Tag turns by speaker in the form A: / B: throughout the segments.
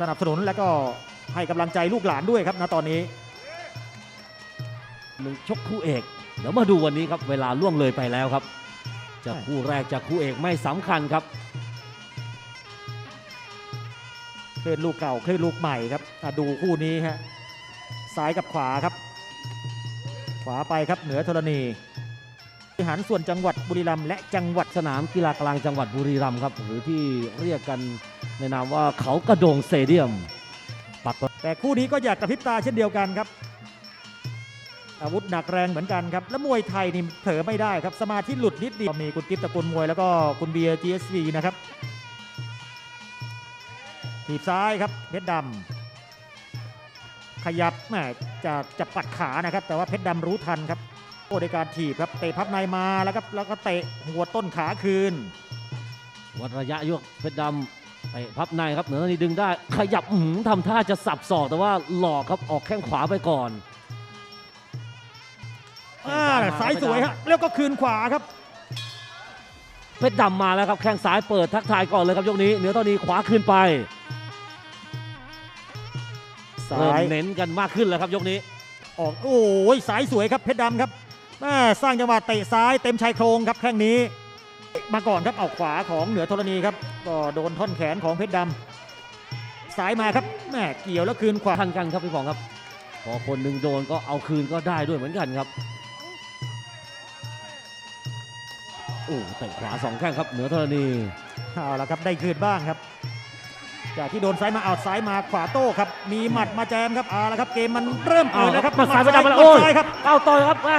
A: สนับสนุนและก็ให้กำลังใจลูกหลานด้วยครับณตอนนี้
B: หนึ่งชกคู่เอก เดี๋ยวมาดูวันนี้ครับเวลาล่วงเลยไปแล้วครับจะ
A: ใช่
B: คู่แรกจะคู่เอกไม่สำคัญครับ
A: คลื่นลูกเก่าคลื่นลูกใหม่ครับอะดูคู่นี้ฮะซ้ายกับขวาครับ ขวาไปครับเหนือธรณีบริหารส่วนจังหวัดบุรีรัมย์และจังหวัด
B: สนามกีฬากลางจังหวัดบุรีรัมย์ครับ หรือที่เรียกกัน ในนามว่าเขากระโดงสเตเดียม ปัก
A: แต่คู่นี้ก็อยากกระพริบตาเช่นเดียวกันครับ อาวุธหนักแรงเหมือนกันครับ และมวยไทยนี่เผลอไม่ได้ครับสมาธิหลุดนิดเดียวมีคุณติ๊บตะกุลมวยแล้วก็คุณเบียร์ GSV นะครับถีบซ้ายครับเพชรดำขยับแหมจะจะปัดขานะครับ แต่ว่าเพชรดำรู้ทันครับโอ้ในการถีบครับเตะพับในมาแล้วครับแล้วก็เตะหัวต้นขาคืน
B: วัดระยะยกเพชรดำ ไปพับในครับเหนือนี่ดึงได้ ขยับอื้อหือทำท่าจะสับศอกแต่ว่าหลอกครับออกแข้งขวาไปก่อน
A: อ่าสายสวยฮะแล้วก็คืนขวาครับ
B: เพชรดำมาแล้วครับแข้งซ้ายเปิดทักทายก่อนเลยครับยกนี้เหนือตอนนี้ขวาขึ้นไป
A: ซ้า
B: เริ่ม
A: ย
B: เน้นกันมากขึ้นแล้วครับยกนี้
A: ออกโอ้ยสายสวยครับเพชรดำครับแม่สร้างจังหวะเตะซ้ายเต็มชายโครงครับแข้งนี้ มาก่อนครับเอาขวาของเหนือธรณีครับก็โดนท่อนแขนของเพชรดำซ้ายมาครับแม่เกี่ยวแล้วคืนขวา
B: ทันกันครับพี่ฟองครับ พอคนหนึ่งโดนก็เอาคืนก็ได้ด้วยเหมือนกันครับโอ้เตะขวาสองแข้งครับเหนือธรณี
A: เอาละครับได้คืนบ้างครับ จากที่โดนซ้ายมาเอาซ้ายมาขวาโต้ครับ มีหมัดมาแจมครับเอาละครับเกมมันเริ่มเปิดแล้วครับ
B: มาซ้ายไปดำมาแล้ว
A: ห
B: โอ้
A: มั
B: ย
A: ซ้ายครับ
B: เอาต่อยครับแม่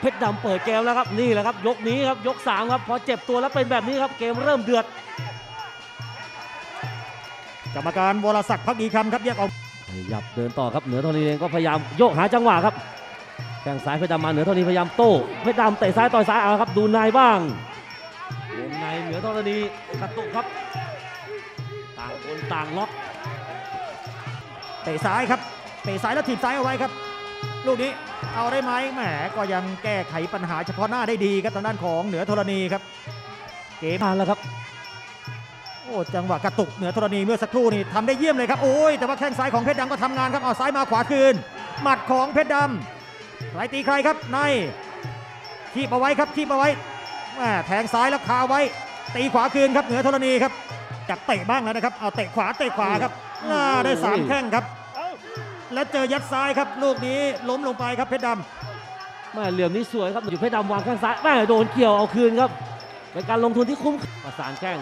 B: เพชรดำเปิดเกมแล้วครับนี่แหละครับ ยกนี้ครับยกสามครับพอเจ็บตัวแล้วเป็นแบบนี้ครับเกมเริ่มเดือด
A: กรรมการวรศักดิ์พักดีคำครับแยกออก
B: ขยับเดินต่อครับเหนือธรณีเองก็พยายามโยกหาจังหวะครับแข้งซ้ายเพชรดำมาเหนือธรณีพยายามโต้เพชรดำเตะซ้ายต่อยซ้ายเอาครับดูในบ้างวงในเหนือธรณีกระตุกครับ ต่างคนต่างล็อก
A: เตะซ้ายครับเตะซ้ายแล้วถีบซ้ายเอาไว้ครับ ลูกนี้ เอาได้ไหมแหมก็ยังแก้ไขปัญหาเฉพาะหน้าได้ดีครับทางด้านของเหนือธรณีครับ เกม
B: มาแล้วครับ
A: โอ้จังหวะกระตุกเหนือธรณีเมื่อสักครู่นี่ทำได้เยี่ยมเลยครับโอ้ยแต่ว่าแข้งซ้ายของเพชรดำก็ทำงานครับเอาซ้ายมาขวาคืน หมัดของเพชรดำใครตีใครครับในคีบเอาไว้ครับคีบเอาไว้แหมแทงซ้ายแล้วคาไว้ ตีขวาคืนครับเหนือธรณีครับจับเตะบ้างแล้วนะครับเอาเตะขวาเตะขวาครับน้าได้สามแข้งครับ แล้วเจอยัดซ้ายครับ ลูกนี้ล้มลงไปครับเพชรดำ
B: แม่เหลี่ยมนี้สวยครับอยู่เพชรดำวางแข้งซ้ายแม่โดนเกี่ยวเอาคืนครับเป็นการลงทุนที่คุ้มประสานแข้ง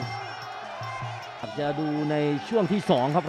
B: จะดูในช่วงที่สองครับ